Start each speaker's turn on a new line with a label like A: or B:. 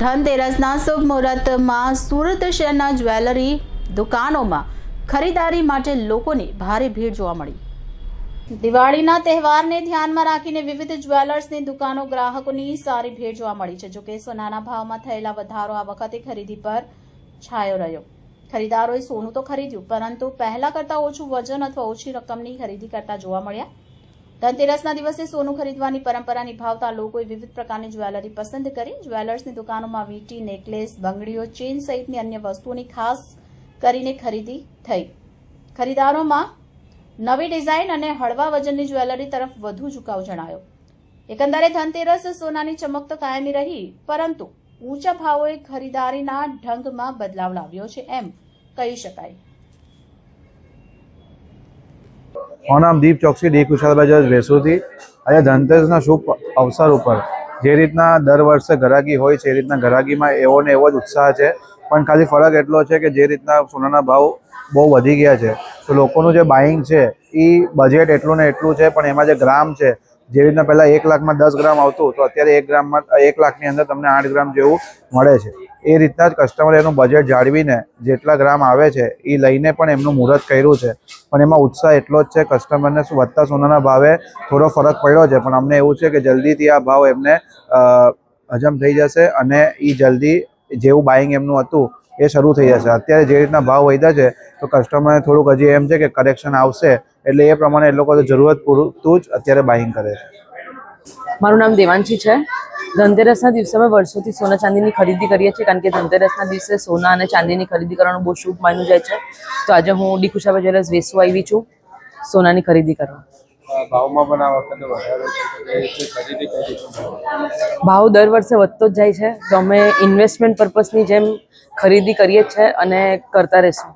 A: ધનતેરસના શુભ મુહૂર્તમાં સુરત શહેરના જ્વેલરી દુકાનોમાં ખરીદારી માટે લોકોની ભારે ભીડ જોવા મળી. દિવાળીના તહેવારને ધ્યાનમાં રાખીને વિવિધ જ્વેલર્સની દુકાનો ગ્રાહકોની સારી ભીડ જોવા મળી છે. જોકે સોનાના ભાવમાં થયેલા વધારો આ વખતે ખરીદી પર છાયો રહ્યો. ખરીદારોએ સોનું તો ખરીદ્યું, પરંતુ પહેલા કરતાં ઓછું વજન અથવા ઓછી રકમની ખરીદી કરતા જોવા મળ્યા. ધનતેરસના દિવસે સોનું ખરીદવાની પરંપરા નિભાવતા લોકોએ વિવિધ પ્રકારની જ્વેલરી પસંદ કરી. જ્વેલર્સની દુકાનોમાં વીંટી, નેકલેસ, બંગડીઓ ચેન સહિતની અન્ય વસ્તુઓની ખાસ કરીને ખરીદી થઈ. ખરીદારોમાં નવી ડિઝાઇન અને હળવા વજનની જ્વેલરી તરફ વધુ ઝુકાવ જણાયો. એકંદરે ધનતેરસ સોનાની ચમક તો કાયમી રહી, પરંતુ ઊંચા ભાવોએ ખરીદારીના ઢંગમાં બદલાવ લાવ્યો છે એમ કહી શકાય.
B: મારું નામ દીપ ચોકસી, ડી કુશાલ બજાજ વેસુથી આજે ધનતેરસના શુભ અવસર ઉપર જે રીતના દર વર્ષે ઘરાગી હોય છે, એ રીતના ઘરાગીમાં એવો ને એવો જ ઉત્સાહ છે. પણ ખાલી ફરક એટલો છે કે જે રીતના સોનાના ભાવ બહુ વધી ગયા છે. તો લોકોનું જે બાઇંગ છે, એ બજેટ એટલું ને એટલું છે, પણ એમાં જે ગ્રામ છે, જે રીતના પહેલાં એક લાખમાં દસ ગ્રામ આવતું, તો અત્યારે એક ગ્રામમાં, એક લાખની અંદર તમને આઠ ગ્રામ જેવું મળે છે. એ રીતના જ કસ્ટમર એનું બજેટ જાળવીને જેટલા ગ્રામ આવે છે, એ લઈને પણ એમનું મુહૂર્ત કર્યું છે. પણ એમાં ઉત્સાહ એટલો જ છે કસ્ટમરને વધતા સોનાના ભાવે થોડો ફરક પડ્યો છે. પણ અમને એવું છે કે જલ્દીથી આ ભાવ એમને હજમ થઈ જશે અને એ જલ્દી જેવું બાઇંગ એમનું હતું એ શરૂ થઈ જશે. અત્યારે જે રીતના ભાવ વધ્યા છે, તો કસ્ટમરને થોડુંક હજી એમ છે કે કરેક્શન આવશે. એટલે એ પ્રમાણે એ લોકો જરૂરત પૂરતું જ અત્યારે બાઇંગ કરે છે.
C: મારું નામ દેવાંશી છે. ધનતેરસના દિવસે અમે વર્ષોથી સોના ચાંદીની ખરીદી કરીએ છીએ કારણ કે ધનતેરસના દિવસે સોના અને ચાંદીની ખરીદી કરવાનું બહુ શુભ માન્યું જાય છે. તો આજે હું ડી કુશાબા જ્વેલર્સ વેસુ આવી છું સોનાની ખરીદી કરવા.
D: ભાવમાં પણ આ વખતે વધારો છે તો એ ખરીદી કરી છે.
C: ભાવ દર વર્ષે વધતો જ જાય છે. તો અમે ઇન્વેસ્ટમેન્ટ પર્પઝની જેમ ખરીદી કરીએ જ છે અને કરતા રહીશું.